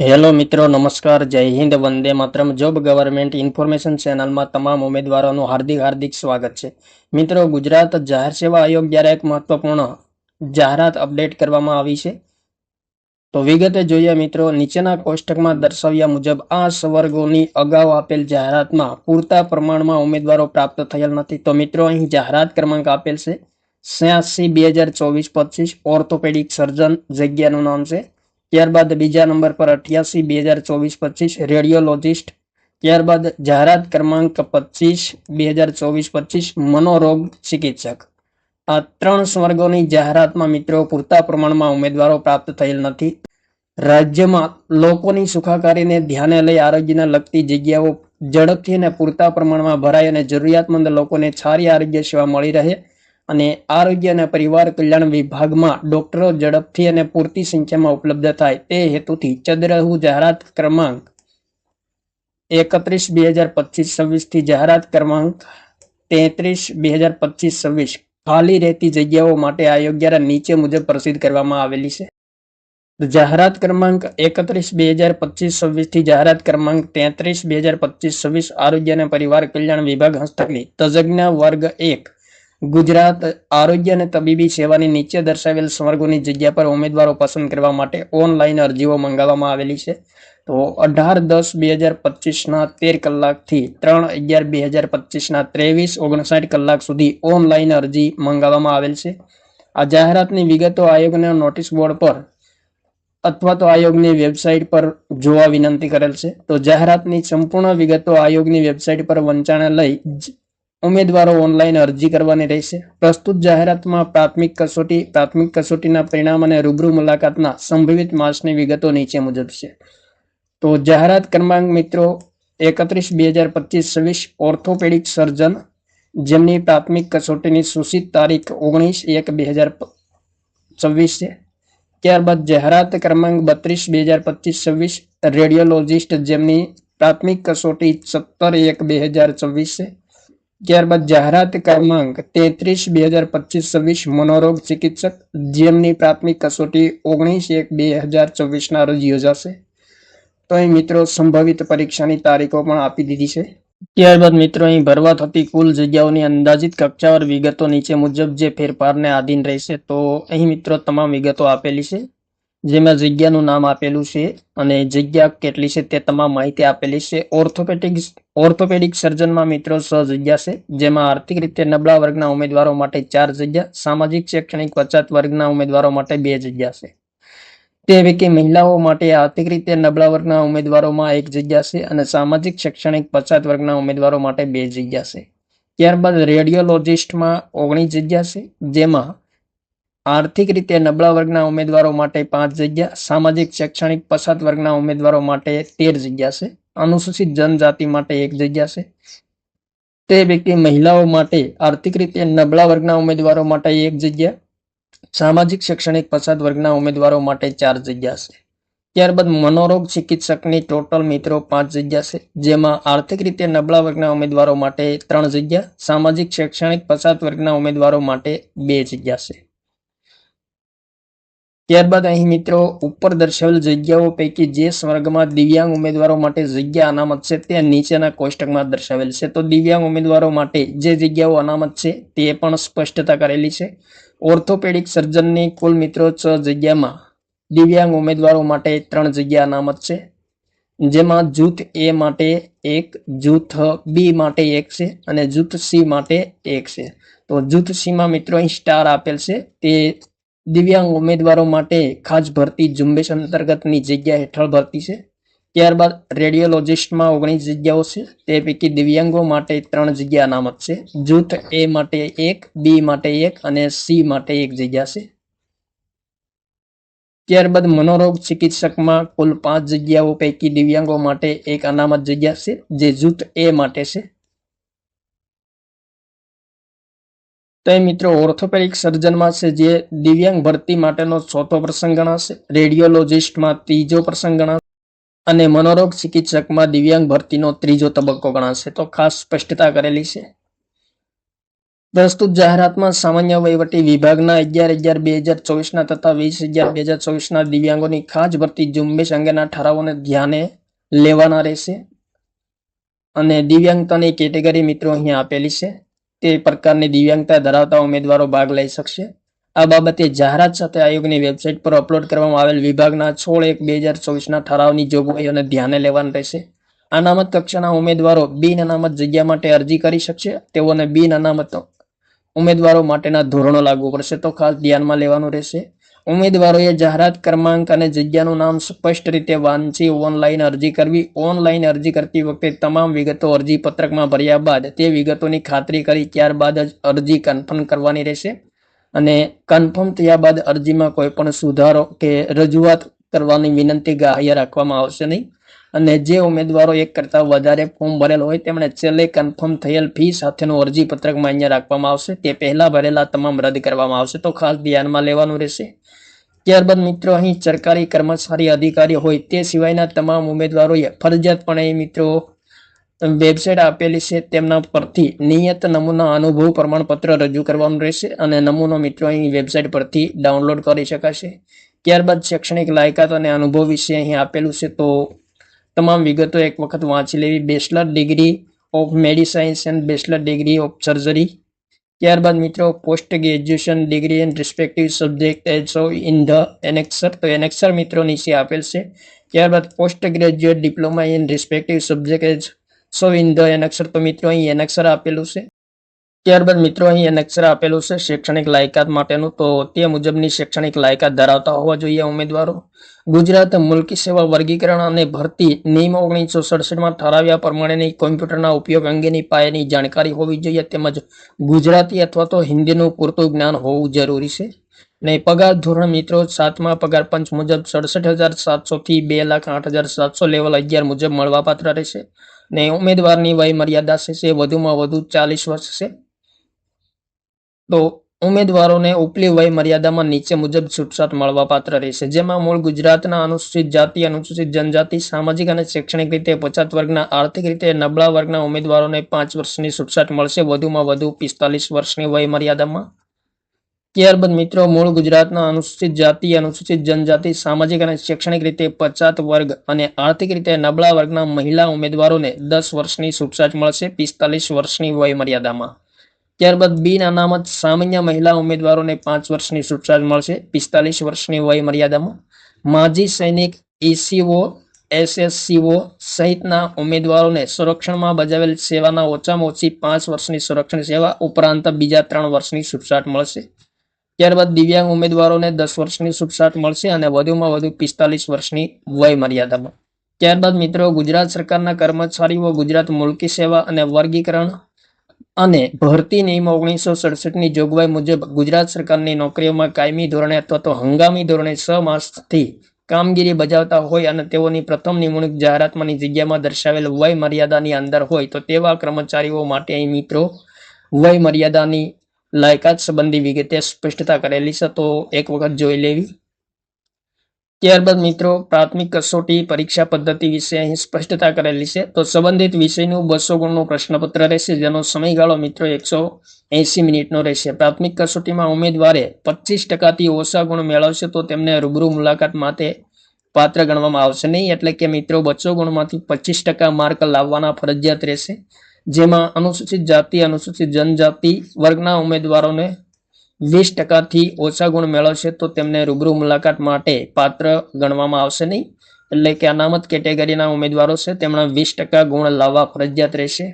Hello મિત્રો, નમસ્કાર, જય હિન્દ, વંદે માત્રમ. જોબ ગવર્મેન્ટ ઇન્ફોર્મેશન ચેનલમાં તમામ ઉમેદવારોનું હાર્દિક હાર્દિક સ્વાગત છે. મિત્રો, ગુજરાત જાહેર સેવા આયોગ દ્વારા એક મહત્વપૂર્ણ જાહેરાત અપડેટ કરવામાં આવી છે, તો વિગતે જોઈએ મિત્રો, નીચેના કોષ્ટકમાં દર્શાવ્યા મુજબ આ સવર્ગોની અગાઉ આપેલ જાહેરાતમાં પૂરતા પ્રમાણમાં ઉમેદવારો પ્રાપ્ત થયેલ નથી. તો મિત્રો, અહીં જાહેરાત ક્રમાંક આપેલ છે, છ્યાસી બે હજાર ચોવીસ પચીસ, ઓર્થોપેડિક સર્જન જગ્યાનું નામ છે. ત્યારબાદ બીજા નંબર પર અઠ્યાસી, બે હજાર ચોવીસ, પચીસ, રેડિયોલોજિસ્ટ. ત્યારબાદ જાહેરાત ક્રમાંક પચીસ, બે હજાર ચોવીસ, પચીસ, મનોરોગ ચિકિત્સક. આ ત્રણ સ્વર્ગોની જાહેરાતમાં મિત્રો પૂરતા પ્રમાણમાં ઉમેદવારો પ્રાપ્ત થયેલ નથી. રાજ્યમાં લોકોની સુખાકારીને ધ્યાને લઈ આરોગ્યને લગતી જગ્યાઓ ઝડપથી અને પૂરતા પ્રમાણમાં ભરાય અને જરૂરિયાતમંદ લોકોને સારી આરોગ્ય સેવા મળી રહે. અને આરોગ્ય અને પરિવાર કલ્યાણ વિભાગમાં ડોક્ટરો ઝડપથી અને પૂરતી સંખ્યામાં ઉપલબ્ધ થાય તે હેતુથી ચંદ્રહુ જાહેરાત ક્રમાંક એકત્રીસ બે હજાર પચીસ છવ્વીસથી જાહેરાત ક્રમાંક તેત્રીસ બે હજાર પચીસ છવ્વીસ ખાલી રહેતી જગ્યાઓ માટે આયોગ દ્વારા નીચે મુજબ પ્રસિદ્ધ કરવામાં આવેલી છે. જાહેરાત ક્રમાંક એકત્રીસ બે હજાર પચીસ છવ્વીસથી જાહેરાત ક્રમાંક તેત્રીસ બે હજાર પચીસ છવ્વીસ આરોગ્ય અને પરિવાર કલ્યાણ વિભાગ હસ્તકની તજજ્ઞ વર્ગ એક ગુજરાત આરોગ્ય અને તબીબી સેવાની નીચે દર્શાવેલ સ્વર્ગોની જગ્યા પર ઉમેદવારો પસંદ કરવા માટે ઓનલાઈન અરજીઓ મંગાવવામાં આવેલી છે. તો અઢાર દસ બે હજાર પચીસના તેર કલાકથી ત્રણ અગિયાર બે હજાર પચીસના ત્રેવીસ ઓગણસાઠ કલાક સુધી ઓનલાઈન અરજી મંગાવવામાં આવેલ છે. આ જાહેરાતની વિગતો આયોગના નોટિસ બોર્ડ પર અથવા તો આયોગની વેબસાઇટ પર જોવા વિનંતી કરેલ છે. તો જાહેરાતની સંપૂર્ણ વિગતો આયોગની વેબસાઇટ પર વંચાણે લઈ ઉમેદવારો ઓનલાઈન અરજી કરવાની રહેશે. પ્રસ્તુત જાહેરાતમાં પ્રાથમિક કસોટી, પ્રાથમિક કસોટીના પરિણામ અને રૂબરૂ મુલાકાતના સંભવિત માસની વિગતો નીચે મુજબ છે. તો જાહેરાત ક્રમાંક મિત્રો એકત્રીસ બે હજાર પચીસ છવ્વીસ ઓર્થોપેડિક સર્જન, જેમની પ્રાથમિક કસોટીની સૂચિત તારીખ ઓગણીસ એક બે હજાર છવ્વીસ છે. ત્યારબાદ જાહેરાત ક્રમાંક બત્રીસ બે હજાર પચીસ છવ્વીસ રેડિયોલોજિસ્ટ જેમની પ્રાથમિક કસોટી સત્તર એક બે હજાર છવ્વીસ છે. ત્યારબાદ જાહેરાત ક્રમાંક તેત્રીસ, બે હજાર પચીસ, છવ્વીસ, મનોરોગ ચિકિત્સક, જેમની પ્રાથમિક કસોટી ઓગણીસ એક, બે હજાર ચોવીસના રોજ યોજાશે. તો અહીં મિત્રો સંભવિત પરીક્ષાની તારીખો પણ આપી દીધી છે. ત્યારબાદ મિત્રો અહીં ભરવા થતી કુલ જગ્યાઓની અંદાજિત કક્ષાવાર વિગતો નીચે મુજબ જે ફેરફારને આધીન રહેશે, તો અહીં મિત્રો તમામ વિગતો આપેલી છે. જેમાં જગ્યાનું નામ આપેલું છે અને જગ્યા કેટલી છે તે તમામ માહિતી આપેલી છે. ઓર્થોપેડિક ઓર્થોપેડિક સર્જનમાં મિત્રો છ જગ્યા છે, જેમાં આર્થિક રીતે નબળા વર્ગના ઉમેદવારો માટે ચાર જગ્યા, સામાજિક, શૈક્ષણિક પછાત વર્ગના ઉમેદવારો માટે બે જગ્યા છે. તે પૈકી મહિલાઓ માટે આર્થિક રીતે નબળા વર્ગના ઉમેદવારોમાં એક જગ્યા છે અને સામાજિક, શૈક્ષણિક પછાત વર્ગના ઉમેદવારો માટે બે જગ્યા છે. ત્યારબાદ રેડિયોલોજિસ્ટમાં ઓગણીસ જગ્યા છે, જેમાં આર્થિક રીતે નબળા વર્ગના ઉમેદવારો માટે પાંચ જગ્યા, સામાજિક, શૈક્ષણિક, પછાત વર્ગના ઉમેદવારો માટે તેર જગ્યા છે. અનુસૂચિત જનજાતિ માટે એક જગ્યા છે. તે વ્યક્તિ મહિલાઓ માટે આર્થિક રીતે નબળા વર્ગના ઉમેદવારો માટે એક જગ્યા, સામાજિક, શૈક્ષણિક, પછાત વર્ગના ઉમેદવારો માટે ચાર જગ્યા છે. ત્યારબાદ મનોરોગ ચિકિત્સકની ટોટલ મિત્રો પાંચ જગ્યા છે, જેમાં આર્થિક રીતે નબળા વર્ગના ઉમેદવારો માટે ત્રણ જગ્યા, સામાજિક, શૈક્ષણિક, પછાત વર્ગના ઉમેદવારો માટે બે જગ્યા છે. ત્યારબાદ અહીં મિત્રો ઉપર દર્શાવેલ જગ્યાઓ પૈકી જે સ્વર્ગમાં દિવ્યાંગ ઉમેદવારો માટે જગ્યા અનામત છે, તે નીચેના કોષ્ટકમાં દર્શાવેલ છે. તો દિવ્યાંગ ઉમેદવારો માટે જે જગ્યાઓ અનામત છે, તે પણ સ્પષ્ટતા કરેલી છે. ઓર્થોપેડિક સર્જનની કુલ મિત્રો છ જગ્યામાં દિવ્યાંગ ઉમેદવારો માટે ત્રણ જગ્યા અનામત છે. જેમાં જૂથ એ માટે એક, જૂથ બી માટે એક છે અને જૂથ સી માટે એક છે. તો જૂથ સીમાં મિત્રો અહીં સ્ટાર આપેલ છે, તે દિવ્યાંગ ઉમેદવારો માટે ખાસ ભરતી ઝુંબેશ અંતર્ગતની જગ્યા હેઠળ ભરતી છે. ત્યારબાદ રેડિયોલોજિસ્ટમાં ઓગણીસ જગ્યાઓ છે. તે પૈકી દિવ્યાંગો માટે ત્રણ જગ્યા અનામત છે. જૂથ એ માટે એક, બી માટે એક અને સી માટે એક જગ્યા છે. ત્યારબાદ મનોરોગ ચિકિત્સકમાં કુલ પાંચ જગ્યાઓ પૈકી દિવ્યાંગો માટે એક અનામત જગ્યા છે, જે જૂથ એ માટે છે. તો એ મિત્રો ઓર્થોપેડિક સર્જનમાં છે જે દિવ્યાંગ ભરતી માટેનો ચોથો પ્રસંગ ગણાશે. રેડિયોલોજિસ્ટમાં ત્રીજો પ્રસંગ ગણાશે. અને મનોરોગ ચિકિત્સકમાં દિવ્યાંગ ભરતીનો ત્રીજો તબક્કો ગણાશે. તો ખાસ સ્પષ્ટતા કરેલી છે. પ્રસ્તુત જાહેરાતમાં સામાન્ય વહીવટી વિભાગના અગિયાર અગિયાર બે હજાર ચોવીસના તથા વીસ અગિયાર બે હજાર ચોવીસના દિવ્યાંગોની ખાસ ભરતી ઝુંબેશ અંગેના ઠરાવોને ધ્યાને લેવાના રહેશે. અને દિવ્યાંગતાની કેટેગરી મિત્રો અહીંયા આપેલી છે. તે પ્રકારની દિવ્યાંગતા ધરાવતા ઉમેદવારો ભાગ લઈ શકશે. આ બાબતે જાહેરાત સાથે આયોગની વેબસાઇટ પર અપલોડ કરવામાં આવેલ વિભાગના સોળ એક બે હજાર ચોવીસના ઠરાવની જોગવાઈઓને ધ્યાને લેવાની રહેશે. અનામત કક્ષાના ઉમેદવારો બિન અનામત જગ્યા માટે અરજી કરી શકશે. તેઓને બિન અનામત ઉમેદવારો માટેના ધોરણો લાગુ પડશે. તો ખાસ ધ્યાનમાં લેવાનું રહેશે. ઉમેદવારોએ જાહેરાત ક્રમાંક અને જગ્યાનું નામ સ્પષ્ટ રીતે વાંચી ઓનલાઈન અરજી કરવી. ઓનલાઈન અરજી કરતી વખતે તમામ વિગતો અરજી પત્રકમાં ભર્યા બાદ તે વિગતોની ખાતરી કરી ત્યારબાદ જ અરજી કન્ફર્મ કરવાની રહેશે. અને કન્ફર્મ થયા બાદ અરજીમાં કોઈ પણ સુધારો કે રજૂઆત કરવાની વિનંતી ગ્રાહ્ય રાખવામાં આવશે નહીં. અને જે ઉમેદવારો એક કરતાં વધારે ફોર્મ ભરેલ હોય તેમણે છેલ્લે કન્ફર્મ થયેલ ફી સાથેનું અરજી પત્રક માન્ય રાખવામાં આવશે. તે પહેલાં ભરેલા તમામ રદ કરવામાં આવશે. તો ખાસ ધ્યાનમાં લેવાનું રહેશે. ત્યારબાદ મિત્રો, અહીં સરકારી કર્મચારી અધિકારી હોય તે સિવાયના તમામ ઉમેદવારોએ ફરજિયાતપણે મિત્રો, વેબસાઇટ આપેલી છે. તેમના પરથી નિયત નમૂના અનુભવ પ્રમાણપત્ર રજૂ કરવાનું રહેશે અને નમૂનો મિત્રો અહીં વેબસાઇટ પરથી ડાઉનલોડ કરી શકાશે. ત્યારબાદ શૈક્ષણિક લાયકાત અને અનુભવ વિશે અહીં આપેલું છે, તો તમામ વિગતો એક વખત વાંચી લેવી. Bachelor degree of medicines and bachelor degree of surgery ત્યારબાદ મિત્રો post graduation degree and respective subject as in the annexure તો એનેક્સર મિત્રો નીચે આપેલ છે. ત્યારબાદ post graduate diploma in respective subject as so in the annexure તો મિત્રો, અહીં એનેક્સર આપેલું છે. ત્યારબાદ મિત્રો અહીં એનેક્સર આપેલું છે, શૈક્ષણિક લાયકાત માટેનું. તો તે મુજબની શૈક્ષણિક લાયકાત ધરાવતા હોવા જોઈએ ઉમેદવારો. ગુજરાત મુલકી સેવા વર્ગીકરણ અને ભરતી નિયમ ઓગણીસો સડસઠમાં ઠરાવ્યા પ્રમાણેની કોમ્પ્યુટરના ઉપયોગ અંગેની પાયાની જાણકારી હોવી જોઈએ તેમજ ગુજરાતી અથવા તો હિન્દીનું પૂરતું જ્ઞાન હોવું જરૂરી છે. ને પગાર ધોરણ મિત્રો સાતમા પગાર પંચ મુજબ સડસઠ હજાર સાતસોથી બે લાખ આઠ હજાર સાતસો લેવલ અગિયાર મુજબ મળવાપાત્ર રહેશે. ને ઉમેદવારની વય મર્યાદા છે વધુમાં વધુ ચાલીસ વર્ષ છે. તો ઉમેદવારોને ઉપલી વય મર્યાદામાં નીચે મુજબ છૂટછાટ મળવાપાત્ર રહેશે. જેમાં મૂળ ગુજરાતના અનુસૂચિત જાતિ, અનુસૂચિત જનજાતિ, સામાજિક અને શૈક્ષણિક રીતે પછાત વર્ગના, આર્થિક રીતે નબળા વર્ગના ઉમેદવારોને પાંચ વર્ષની છૂટછાટ મળશે. વધુમાં વધુ પિસ્તાલીસ વર્ષની વય મર્યાદામાં. ત્યારબાદ મિત્રો, મૂળ ગુજરાતના અનુસૂચિત જાતિ, અનુસૂચિત જનજાતિ, સામાજિક અને શૈક્ષણિક રીતે પછાત વર્ગ અને આર્થિક રીતે નબળા વર્ગના મહિલા ઉમેદવારોને દસ વર્ષની છૂટછાટ મળશે પિસ્તાલીસ વર્ષની વય મર્યાદામાં. ત્યારબાદ બિન અનામત સામાન્ય મહિલા ઉમેદવારોને પાંચ વર્ષની છૂટછાટ મળશે. પિસ્તાલીસ વર્ષની વય મર્યાદામાં માજી સૈનિક એસીઓ, એસએસસીઓ સહિતના ઉમેદવારોને સંરક્ષણમાં બજાવેલ સેવાના ઓછામાં ઓછી પાંચ વર્ષની સંરક્ષણ સેવા ઉપરાંત બીજા ત્રણ વર્ષની છૂટછાટ મળશે. ત્યારબાદ દિવ્યાંગ ઉમેદવારોને દસ વર્ષની છૂટછાટ મળશે અને વધુમાં વધુ પિસ્તાલીસ વર્ષની વય મર્યાદામાં. ત્યારબાદ મિત્રો ગુજરાત સરકારના કર્મચારીઓ ગુજરાત મુલકી સેવા અને વર્ગીકરણ અને ભરતી નિયમ ઓગણીસો સડસઠની જોગવાઈ મુજબ ગુજરાત સરકારની નોકરીઓમાં કાયમી ધોરણે અથવા તો હંગામી ધોરણે છ માસથી કામગીરી બજાવતા હોય અને તેઓની પ્રથમ નિમણૂક જાહેરાતમાંની જગ્યામાં દર્શાવેલ વય મર્યાદાની અંદર હોય તો તેવા કર્મચારીઓ માટે અહીં મિત્રો વય મર્યાદાની લાયકાત સંબંધી વિગતે સ્પષ્ટતા કરેલી છે. તો એક વખત જોઈ લેવી. ત્યારબાદ મિત્રો, પ્રાથમિક કસોટી પરીક્ષા પદ્ધતિ વિશે અહીં સ્પષ્ટતા કરેલી છે. તો સંબંધિત વિષયનું બસો ગુણનું પ્રશ્નપત્ર રહેશે, જેનો સમયગાળો મિત્રો એકસો એંસી મિનિટનો રહેશે. પ્રાથમિક કસોટીમાં ઉમેદવારે પચીસ ટકાથી ઓછા ગુણ મેળવશે તો તેમને રૂબરૂ મુલાકાત માટે પાત્ર ગણવામાં આવશે. નહીં, એટલે કે મિત્રો, બસો ગુણમાંથી પચીસ ટકા માર્ક લાવવાના ફરજિયાત રહેશે. જેમાં અનુસૂચિત જાતિ, અનુસૂચિત જનજાતિ વર્ગના ઉમેદવારોને વીસ ટકાથી ઓછા ગુણ મેળવશે તો તેમને રૂબરૂ મુલાકાત માટે પાત્ર ગણવામાં આવશે નહીં. એટલે કે અનામત કેટેગરીના ઉમેદવારો છે તેમના વીસ ટકા ગુણ લાવવા ફરજિયાત રહેશે.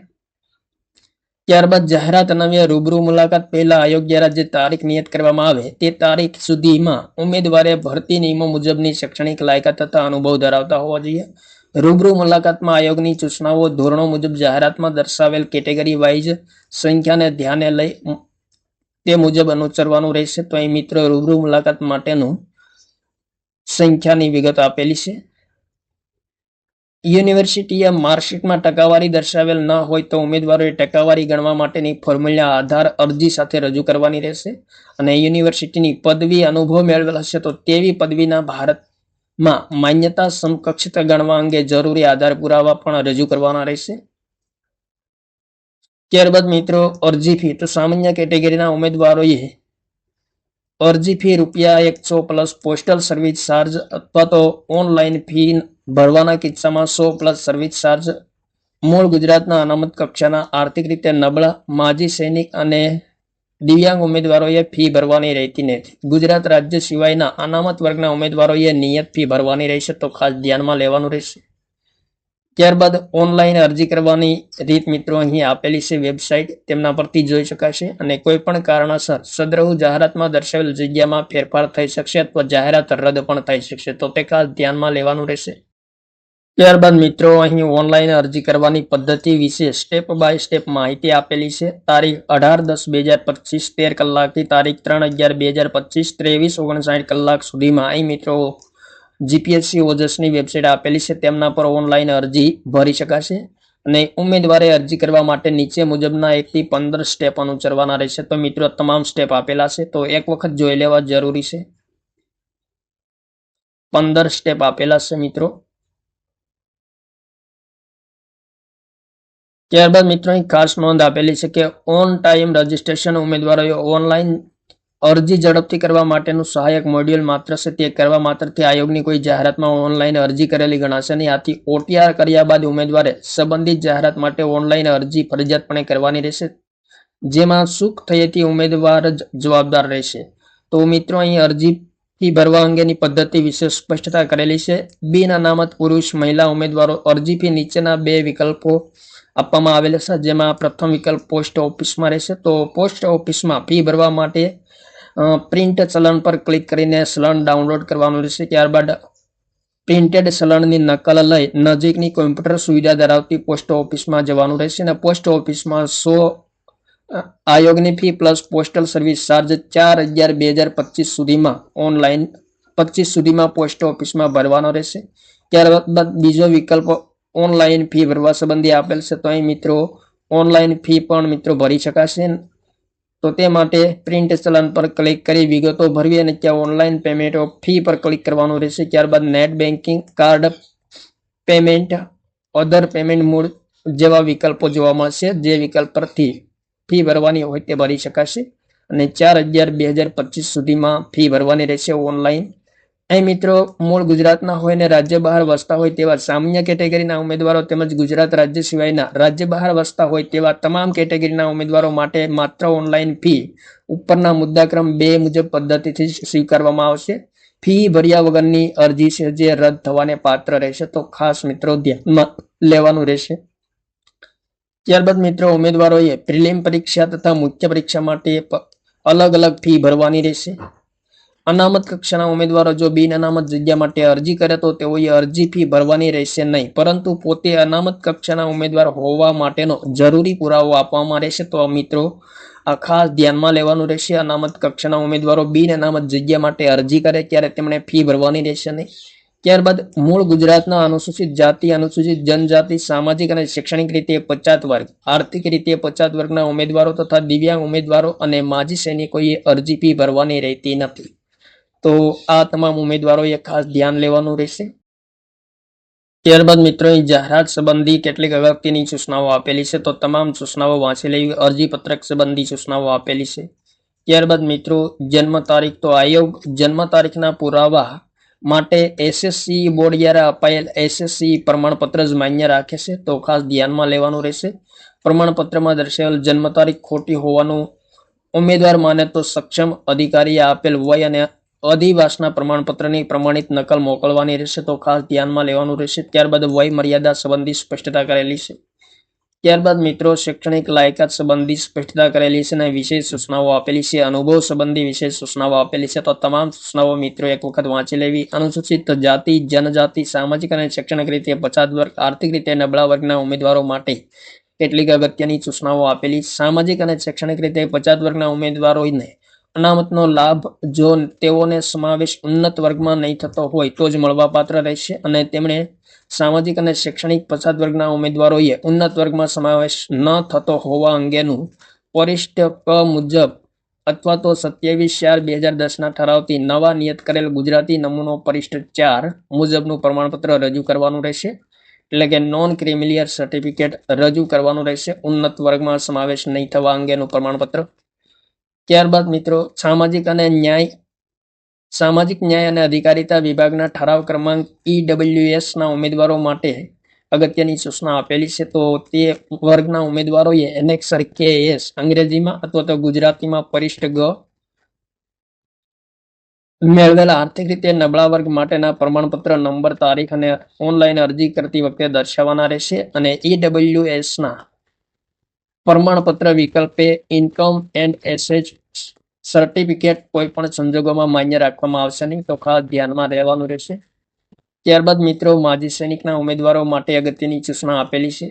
ત્યારબાદ જાહેરાત અન્વયે રૂબરૂ મુલાકાત પહેલા દ્વારા જે તારીખ નિયત કરવામાં આવે. તે તારીખ સુધીમાં ઉમેદવારે ભરતી નિયમો મુજબની શૈક્ષણિક લાયકાત તથા અનુભવ ધરાવતા હોવા જોઈએ. રૂબરૂ મુલાકાતમાં આયોગની સૂચનાઓ, ધોરણો મુજબ જાહેરાતમાં દર્શાવેલ કેટેગરી વાઇઝ સંખ્યાને ધ્યાને લઈ તે મુજબ અનુસરવાનું રહેશે. તો અહીં મિત્રો રૂબરૂ મુલાકાત માટેનું સંખ્યાની વિગત આપેલી છે. યુનિવર્સિટીએ માર્કશીટમાં ટકાવારી દર્શાવેલ ન હોય તો ઉમેદવારોએ ટકાવારી ગણવા માટેની ફોર્મ્યુલા આધાર અરજી સાથે રજૂ કરવાની રહેશે. અને યુનિવર્સિટીની પદવી અનુભવ મેળવેલ હશે તો તેવી પદવીના ભારતમાં માન્યતા સમકક્ષતા ગણવા અંગે જરૂરી આધાર પુરાવા પણ રજૂ કરવાના રહેશે. ત્યારબાદ મિત્રો, અરજી ફી. તો સામાન્ય કેટેગરીના ઉમેદવારોએ અરજી ફી રૂપિયા એકસો પ્લસ પોસ્ટલ સર્વિસ ચાર્જ અથવા તો ઓનલાઈન ફી ભરવાના કિસ્સામાં સો પ્લસ સર્વિસ ચાર્જ મૂળ ગુજરાતના અનામત કક્ષાના આર્થિક રીતે નબળા માજી સૈનિક અને દિવ્યાંગ ઉમેદવારોએ ફી ભરવાની રહેતી નથી. ગુજરાત રાજ્ય સિવાયના અનામત વર્ગના ઉમેદવારોએ નિયત ફી ભરવાની રહેશે તો ખાસ ધ્યાનમાં લેવાનું રહેશે. ત્યારબાદ ઓનલાઈન અરજી કરવાની રીત મિત્રો અહીં આપેલી છે વેબસાઇટ તેમના પરથી જોઈ શકાશે અને કોઈ પણ કારણોસર સદ્રહુ જાહેરાતમાં દર્શાવેલ જગ્યામાં ફેરફાર થઈ શકશે અથવા જાહેરાત રદ પણ થઈ શકશે. તો તે ખાસ ધ્યાનમાં લેવાનું રહેશે. ત્યારબાદ મિત્રો અહીં ઓનલાઈન અરજી કરવાની પદ્ધતિ વિશે સ્ટેપ બાય સ્ટેપ માહિતી આપેલી છે. તારીખ અઢાર દસ બે હજાર પચીસ, તેર કલાકથી તારીખ ત્રણ અગિયાર બે હજાર પચીસ, ત્રેવીસ ઓગણસાઠ કલાક સુધીમાં. અહીં મિત્રો જીપીએસસી ઓજસની વેબસાઇટ આપેલી છે, તેમના પર ઓનલાઈન અરજી ભરી શકાશે અને ઉમેદવારે અરજી કરવા માટે નીચે મુજબના એકથી પંદર સ્ટેપ અનુસરવાના રહેશે. તો મિત્રો, તમામ સ્ટેપ આપેલા છે, તો એક વખત જોઈ લેવા જરૂરી છે. પંદર સ્ટેપ આપેલા છે, મિત્રો. ત્યારબાદ મિત્રો ખાસ નોંધ આપેલી છે કે ઓન ટાઈમ રજીસ્ટ્રેશન ઉમેદવારોએ ઓનલાઈન અરજી ઝડપથી કરવા માટેનું સહાયક મોડ્યુલ માત્ર છે, તે કરવા માત્રથી આયોગની કોઈ જાહેરાતમાં ઓનલાઈન અરજી કરેલી ગણાશે નહીં. આથી ઓટીઆર કર્યા બાદ ઉમેદવારે સંબંધિત જાહેરાત માટે ઓનલાઈન અરજી ફરજિયાતપણે કરવાની રહેશે, જેમાં સુખ થયેથી ઉમેદવાર જ જવાબદાર રહેશે. તો મિત્રો, અહીં અરજી ફી ભરવા અંગેની પદ્ધતિ વિશે સ્પષ્ટતા કરેલી છે. બિન અનામત પુરુષ મહિલા ઉમેદવારો અરજી ફી નીચેના બે વિકલ્પો આપવામાં આવેલા છે, જેમાં પ્રથમ વિકલ્પ પોસ્ટ ઓફિસમાં રહેશે. તો પોસ્ટ ઓફિસમાં ફી ભરવા માટે પ્રિન્ટ ચલણ પર ક્લિક કરીને ચલણ ડાઉનલોડ કરવાનું રહેશે. ત્યારબાદ પ્રિન્ટેડ ચલણની નકલ લઈ નજીકની કોમ્પ્યુટર સુવિધા ધરાવતી પોસ્ટ ઓફિસમાં જવાનું રહેશે અને પોસ્ટ ઓફિસમાં સો આયોગની fee plus postal service charge ચાર અગિયાર બે હજાર પચીસ સુધીમાં ઓનલાઈન પચીસ સુધીમાં પોસ્ટ ઓફિસમાં ભરવાનો રહેશે. ત્યારબાદ બીજો વિકલ્પ ઓનલાઈન ફી ભરવા સંબંધી આપેલ છે. તો અહીં મિત્રો ઓનલાઈન ફી પણ મિત્રો ભરી શકાશે. તો તે માટે પ્રિન્ટ ચલણ પર ક્લિક કરી વિગતો ભરવી અને ત્યાં ઓનલાઈન પેમેન્ટ ફી પર ક્લિક કરવાનું રહેશે. ત્યારબાદ net banking card payment other payment મૂળ જેવા વિકલ્પો જોવા મળશે. જે વિકલ્પ પરથી ફી ભરવાની હોય તે ભરી શકાશે. અને ચાર અગિયાર બે હજાર પચીસ સુધીમાં ફી ભરવાની રહેશે ઓનલાઈન અહીં મિત્રો, મૂળ ગુજરાતના હોય ને રાજ્ય બહાર વસતા હોય તેવા સામાન્ય કેટેગરીના ઉમેદવારો તેમજ ગુજરાત રાજ્ય સિવાયના રાજ્ય બહાર વસતા હોય તેવા તમામ કેટેગરીના ઉમેદવારો માટે માત્ર ઓનલાઈન ફી ઉપરના મુદ્દાક્રમ બે મુજબ પદ્ધતિથી સ્વીકારવામાં આવશે. ફી ભર્યા વગરની અરજી છે જે રદ થવાને પાત્ર રહેશે. તો ખાસ મિત્રો, ધ્યાનમાં લેવાનું રહેશે. ત્યારબાદ મિત્રો, ઉમેદવારોએ પ્રિલિમ પરીક્ષા તથા મુખ્ય પરીક્ષા માટે અલગ અલગ ફી ભરવાની રહેશે. અનામત કક્ષાના ઉમેદવારો જો બિન અનામત જગ્યા માટે અરજી કરે તો તેઓએ અરજી ફી ભરવાની રહેશે નહીં. પરંતુ પોતે અનામત કક્ષાના ઉમેદવાર હોવા માટેનો જરૂરી પુરાવો આપવામાં રહેશે તો મિત્રો, આ ખાસ ધ્યાનમાં લેવાનું રહેશે. અનામત કક્ષાના ઉમેદવારો બિન અનામત જગ્યા માટે અરજી કરે ત્યારે તેમણે ફી ભરવાની રહેશે નહીં. ત્યારબાદ મૂળ ગુજરાતના અનુસૂચિત જાતિ, અનુસૂચિત જનજાતિ, સામાજિક અને શૈક્ષણિક રીતે પચાત વર્ગ, આર્થિક રીતે પચાત વર્ગના ઉમેદવારો તથા દિવ્યાંગ ઉમેદવારો અને માજી સૈનિકોએ અરજી ફી ભરવાની રહેતી નથી. તો આ તમામ ઉમેદવારોએ ખાસ ધ્યાન લેવાનું રહેશે. ત્યારબાદ મિત્રો જાહેરાત સંબંધી કેટલીક અગત્યની સૂચનાઓ આપેલી છે. તો તમામ સૂચનાઓ વાંચી લેવી, અરજીપત્રક સંબંધી સૂચનાઓ આપેલી છે. ત્યારબાદ મિત્રો, જન્મ તારીખ તો આયોગ, જન્મ તારીખના પુરાવા માટે એસએસસી બોર્ડ દ્વારા અપાયેલ એસએસસી પ્રમાણપત્ર જ માન્ય રાખે છે. તો ખાસ ધ્યાનમાં લેવાનું રહેશે. પ્રમાણપત્રમાં દર્શાવેલ જન્મ તારીખ ખોટી હોવાનું ઉમેદવાર માને તો સક્ષમ અધિકારીએ આપેલ વય અને અધિવાસના પ્રમાણપત્રની પ્રમાણિત નકલ મોકલવાની રહેશે તો ખાસ ધ્યાનમાં લેવાનું રહેશે. ત્યારબાદ વય મર્યાદા સંબંધી સ્પષ્ટતા કરેલી છે. ત્યારબાદ મિત્રો, શૈક્ષણિક લાયકાત સંબંધી સ્પષ્ટતા કરેલી છે અને વિશેષ સૂચનાઓ આપેલી છે. અનુભવ સંબંધી વિશેષ સૂચનાઓ આપેલી છે. તો તમામ સૂચનાઓ મિત્રો એક વખત વાંચી લેવી. અનુસૂચિત જાતિ, જનજાતિ, સામાજિક અને શૈક્ષણિક રીતે પછાત વર્ગ, આર્થિક રીતે નબળા વર્ગના ઉમેદવારો માટે કેટલીક અગત્યની સૂચનાઓ આપેલી. સામાજિક અને શૈક્ષણિક રીતે પછાત વર્ગના ઉમેદવારોને અનામતનો લાભ જો તેઓને સમાવેશ ઉન્નત વર્ગમાં નહીં થતો હોય તો જ મળવાપાત્ર રહેશે અને તેમણે સામાજિક અને શૈક્ષણિક પછાત વર્ગના ઉમેદવારોએ ઉન્નત વર્ગમાં સમાવેશ ન થતો હોવા અંગેનું પરિષ્ઠ ક મુજબ અથવા તો સત્યાવીસ ચાર બે હજાર દસના ઠરાવથી નવા નિયત કરેલ ગુજરાતી નમૂનો પરિષ્ઠ ચાર મુજબનું પ્રમાણપત્ર રજૂ કરવાનું રહેશે. એટલે કે નોન ક્રિમિલિયર સર્ટિફિકેટ રજૂ કરવાનું રહેશે. ઉન્નત વર્ગમાં સમાવેશ નહીં થવા અંગેનું પ્રમાણપત્ર. ત્યારબાદ મિત્રો, સામાજિક અને ન્યાય સામાજિક ન્યાય અને અધિકારિતા વિભાગના ઠરાવ ક્રમાંક ઈડબ્લ્યુએસના ઉમેદવારો માટે અગત્યની સૂચના આપેલી છે. તો તે વર્ગના ઉમેદવારોએ એનેક્સર કે એસ, અંગ્રેજીમાં અથવા તો ગુજરાતીમાં પરિષ્ઠ ગ મેળવેલા આર્થિક રીતે નબળા વર્ગ માટેના પ્રમાણપત્ર, નંબર, તારીખ અને ઓનલાઈન અરજી કરતી વખતે દર્શાવવાના રહેશે. અને ઈડબ્લ્યુએસ ના પ્રમાણપત્ર વિકલ્પે ઇન્કમ એન્ડ એસેજ સર્ટિફિકેટ કોઈ પણ સંજોગોમાં માન્ય રાખવામાં આવશે નહીં, તો ખાસ ધ્યાનમાં રહેવાનું રહેશે. ત્યારબાદ મિત્રો, માજી સૈનિકના ઉમેદવારો માટે અગત્યની સૂચના આપેલી છે.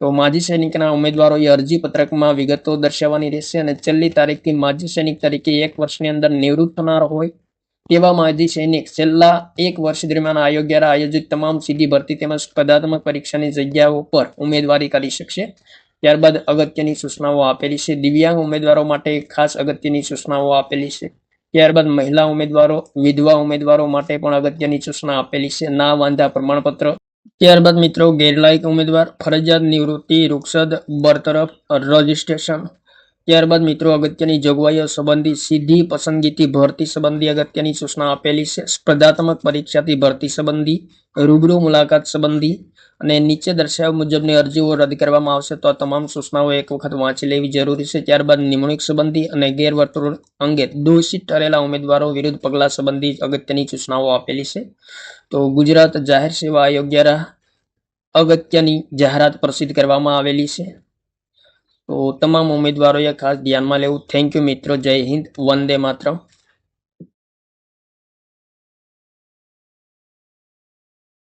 તો માજી સૈનિકના ઉમેદવારોએ અરજી પત્રકમાં વિગતો દર્શાવવાની રહેશે અને છેલ્લી તારીખથી માજી સૈનિક તરીકે એક વર્ષની અંદર નિવૃત્ત થનાર હોય તેવા માજી સૈનિક છેલ્લા એક વર્ષ દરમિયાન આયોગ દ્વારા આયોજિત તમામ સીધી ભરતી તેમજ સ્પર્ધાત્મક પરીક્ષાની જગ્યાઓ પર ઉમેદવારી કરી શકશે. ત્યારબાદ અગત્યની સૂચનાઓ આપેલી છે. દિવ્યાંગ ઉમેદવારો માટે ખાસ અગત્યની સૂચનાઓ આપેલી છે. ત્યારબાદ મહિલા ઉમેદવારો, વિધવા ઉમેદવારો માટે પણ અગત્યની સૂચના આપેલી છે. ના વાંધા પ્રમાણપત્ર. ત્યારબાદ મિત્રો, ગેરલાયક ઉમેદવાર, ફરજિયાત નિવૃત્તિ રૂક્ષદ બરતરફ, રજીસ્ટ્રેશન. ત્યારબાદ મિત્રો અગત્યની જોગવાઈઓ સંબંધી સીધી પસંદગીથી ભરતી સંબંધી અગત્યની સૂચના આપેલી છે. સ્પર્ધાત્મક પરીક્ષાથી ભરતી સંબંધી, રૂબરૂ મુલાકાત સંબંધી અને નીચે દર્શાવ્યા મુજબની અરજીઓ રદ કરવામાં આવશે તો આ તમામ સૂચનાઓ એક વખત વાંચી લેવી જરૂરી છે. ત્યારબાદ નિમણૂક સંબંધી અને ગેરવર્તણૂક અંગે દોષિત ઠરેલા ઉમેદવારો વિરુદ્ધ પગલાં સંબંધી અગત્યની સૂચનાઓ આપેલી છે. તો ગુજરાત જાહેર સેવા આયોગ દ્વારા અગત્યની જાહેરાત પ્રસિદ્ધ કરવામાં આવેલી છે. તો તમામ ઉમેદવારોએ ખાસ ધ્યાનમાં લેવું. થેન્ક યુ મિત્રો. જય હિન્દ. વંદે માતરમ.